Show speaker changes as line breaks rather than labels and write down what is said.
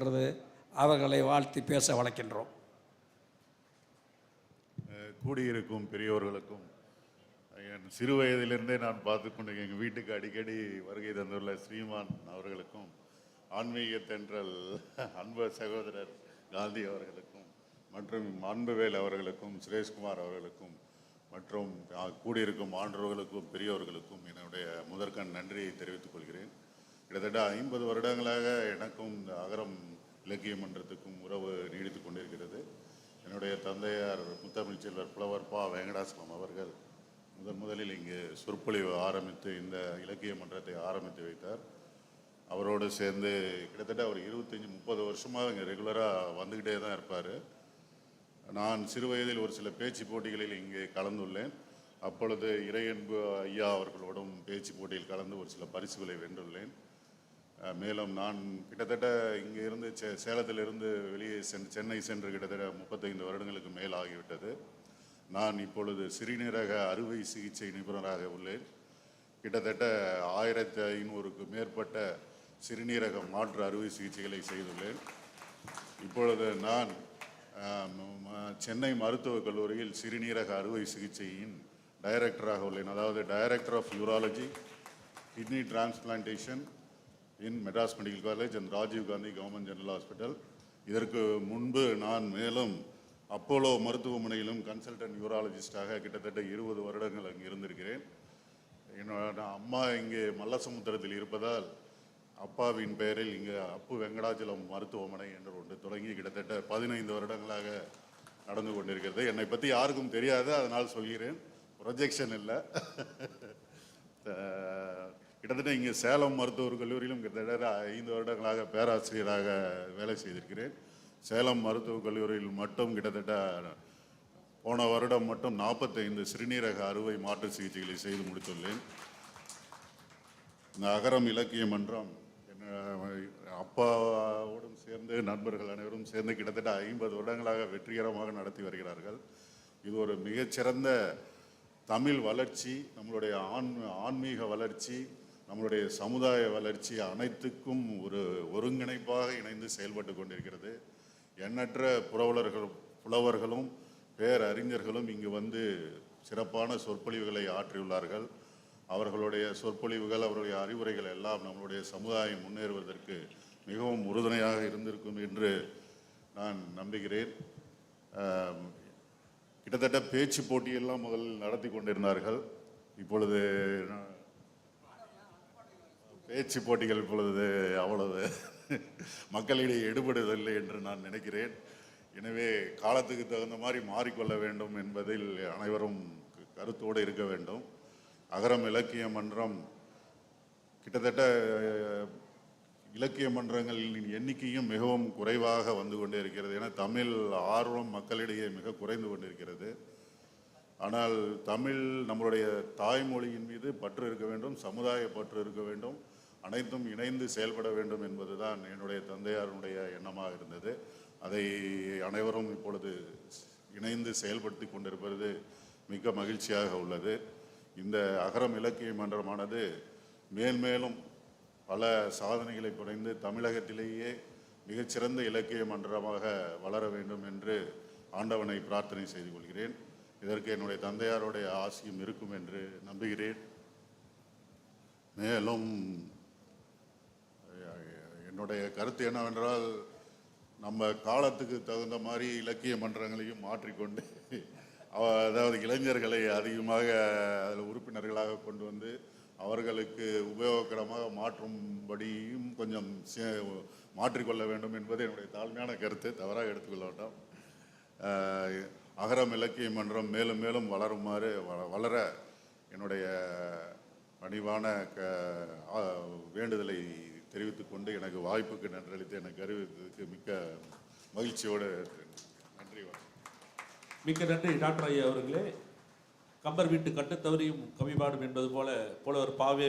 என்று அவர்களை வாழ்த்தி பேச வளர்க்கின்றோம்.
கூடியிருக்கும் பெரியோர்களுக்கும் என் சிறு வயதிலிருந்தே நான் பார்த்து கொண்டு எங்கள் வீட்டுக்கு அடிக்கடி வருகை தந்துள்ள ஸ்ரீமான் அவர்களுக்கும் ஆன்மீக தென்றல் அன்பு சகோதரர் காந்தி அவர்களுக்கும் மற்றும் அன்புவேல் அவர்களுக்கும் சுரேஷ்குமார் அவர்களுக்கும் மற்றும் கூடியிருக்கும் ஆண்டவர்களுக்கும் பெரியோர்களுக்கும் என்னுடைய முதற்கண் நன்றியை தெரிவித்துக் கொள்கிறேன். கிட்டத்தட்ட ஐம்பது வருடங்களாக எனக்கும் இந்த அகரம் இலக்கிய மன்றத்துக்கும் உறவு நீடித்து கொண்டிருக்கிறது. என்னுடைய தந்தையார் முத்தமிழ் செல்வர் புலவர் பா. வெங்கடாசலம் அவர்கள் முதன் முதலில் இங்கு சொற்பொழிவு ஆரம்பித்து இந்த இலக்கிய மன்றத்தை ஆரம்பித்து வைத்தார். அவரோடு சேர்ந்து கிட்டத்தட்ட ஒரு இருபத்தஞ்சி முப்பது வருஷமாக இங்கே ரெகுலராக வந்துக்கிட்டே தான் இருப்பார். நான் சிறு வயதில் ஒரு சில பேச்சு போட்டிகளில் இங்கே கலந்துள்ளேன். அப்பொழுது இறையன்பு ஐயா அவர்களோடும் பேச்சு போட்டியில் கலந்து ஒரு சில பரிசுகளை வென்றுள்ளேன். மேலும் நான் கிட்டத்தட்ட இங்கே இருந்து சே சேலத்திலிருந்து வெளியே சென்று சென்னை சென்று கிட்டத்தட்ட முப்பத்தைந்து வருடங்களுக்கு மேல் ஆகிவிட்டது. நான் இப்பொழுது சிறுநீரக அறுவை சிகிச்சை நிபுணராக உள்ளேன். கிட்டத்தட்ட ஆயிரத்தி ஐநூறுக்கு மேற்பட்ட சிறுநீரக மாற்று அறுவை சிகிச்சைகளை செய்துள்ளேன். இப்பொழுது நான் சென்னை மருத்துவக் கல்லூரியில் சிறுநீரக அறுவை சிகிச்சையின் டைரக்டராக உள்ளேன். அதாவது director of urology kidney transplantation in Madras medical college and Rajiv Gandhi government general hospital. இதற்கு முன்பு நான் மேலும் அப்போலோ மருத்துவமனையிலும் கன்சல்டன்ட் யூராலஜிஸ்டாக கிட்டத்தட்ட இருபது வருடங்கள் அங்கே இருந்திருக்கிறேன். என்னோட அம்மா இங்கே மல்லசமுத்திரத்தில் இருப்பதால் அப்பாவின் பெயரில் இங்கே அப்பு வெங்கடாச்சலம் மருத்துவமனை என்று ஒன்று தொடங்கி கிட்டத்தட்ட பதினைந்து வருடங்களாக நடந்து கொண்டிருக்கிறது. என்னை பற்றி யாருக்கும் தெரியாது அதனால் சொல்கிறேன். ப்ரொஜெக்ஷன் இல்லை. கிட்டத்தட்ட இங்கே சேலம் மருத்துவக் கல்லூரியிலும் கிட்டத்தட்ட ஐந்து வருடங்களாக பேராசிரியராக வேலை செய்திருக்கிறேன். சேலம் மருத்துவக் கல்லூரியில் மட்டும் கிட்டத்தட்ட போன வருடம் மட்டும் நாற்பத்தைந்து சிறுநீரக அறுவை மாற்று சிகிச்சைகளை செய்து முடித்துள்ளேன். இந்த அகரம் இலக்கிய மன்றம் என்ன- அப்பாவோடும் சேர்ந்து நண்பர்கள் அனைவரும் சேர்ந்து கிட்டத்தட்ட ஐம்பது வருடங்களாக வெற்றிகரமாக நடத்தி வருகிறார்கள். இது ஒரு மிகச்சிறந்த தமிழ் வளர்ச்சி நம்மளுடைய ஆன் ஆன்மீக வளர்ச்சி நம்மளுடைய சமுதாய வளர்ச்சி அனைத்துக்கும் ஒரு ஒருங்கிணைப்பாக இணைந்து செயல்பட்டு கொண்டிருக்கிறது. எண்ணற்ற புரவலர்கள் புலவர்களும் பேரறிஞர்களும் இங்கு வந்து சிறப்பான சொற்பொழிவுகளை ஆற்றியுள்ளார்கள். அவர்களுடைய சொற்பொழிவுகள் அவருடைய அறிவுரைகள் எல்லாம் நம்மளுடைய சமுதாயம் முன்னேறுவதற்கு மிகவும் உறுதுணையாக இருந்திருக்கும் என்று நான் நம்புகிறேன். கிட்டத்தட்ட பேச்சு போட்டியெல்லாம் முதல் நடத்தி கொண்டிருந்தார்கள். இப்பொழுது பேச்சு போட்டிகள் இப்பொழுது அவ்வளவு மக்களிடையே எடுபடுவதில்லை என்று நான் நினைக்கிறேன். எனவே காலத்துக்கு தகுந்த மாதிரி மாறிக்கொள்ள வேண்டும் என்பதில் அனைவரும் க- கருத்தோடு இருக்க வேண்டும். அகரம் இலக்கிய மன்றம் கிட்டத்தட்ட இலக்கிய மன்றங்களின் எண்ணிக்கையும் மிகவும் குறைவாக வந்து கொண்டே இருக்கிறது. ஏன்னா தமிழ் ஆர்வம் மக்களிடையே மிக குறைந்து கொண்டிருக்கிறது. ஆனால் தமிழ் நம்மளுடைய தாய்மொழியின் மீது பற்று இருக்க வேண்டும் சமுதாய பற்று இருக்க வேண்டும். அனைத்தும் இணைந்து செயல்பட வேண்டும் என்பதுதான் என்னுடைய தந்தையாருடைய எண்ணமாக இருந்தது. அதை அனைவரும் இப்பொழுது இணைந்து செயல்படுத்தி கொண்டிருப்பது மிக மகிழ்ச்சியாக உள்ளது. இந்த அகரம் இலக்கிய மன்றமானது மேல்மேலும் பல சாதனைகளை புரிந்து தமிழகத்திலேயே மிகச்சிறந்த இலக்கிய மன்றமாக வளர வேண்டும் என்று ஆண்டவனை பிரார்த்தனை செய்து கொள்கிறேன். இதற்கு என்னுடைய தந்தையாருடைய ஆசியும் இருக்கும் என்று நம்புகிறேன். மேலும் என்னுடைய கருத்து என்னவென்றால் நம்ம காலத்துக்கு தகுந்த மாதிரி இலக்கிய மன்றங்களையும் மாற்றிக்கொண்டு அவ- அதாவது இளைஞர்களை அதிகமாக அதில் உறுப்பினர்களாக கொண்டு வந்து அவர்களுக்கு உபயோககரமாக மாற்றும்படியும் கொஞ்சம் சே- மாற்றிக்கொள்ள வேண்டும் என்பது என்னுடைய தாழ்மையான கருத்து. தவறாக எடுத்துக்கொள்ள வேண்டாம். அகரம் இலக்கிய மன்றம் மேலும் மேலும் வளருமாறு வ- வளர என்னுடைய பணிவான க வேண்டுதலை தெரிவித்துக் கொண்டு எனக்கு வாய்ப்புக்கு நன்றளித்து எனக்கு அறிவித்ததுக்கு மிக்க மகிழ்ச்சியோடு நன்றி
மிக்க நன்றி டாக்டர் ஐயா அவர்களே. கம்பர் வீட்டு கட்டுத்தவறியும் கவிபாடும் என்பது போல புலவர் பாவே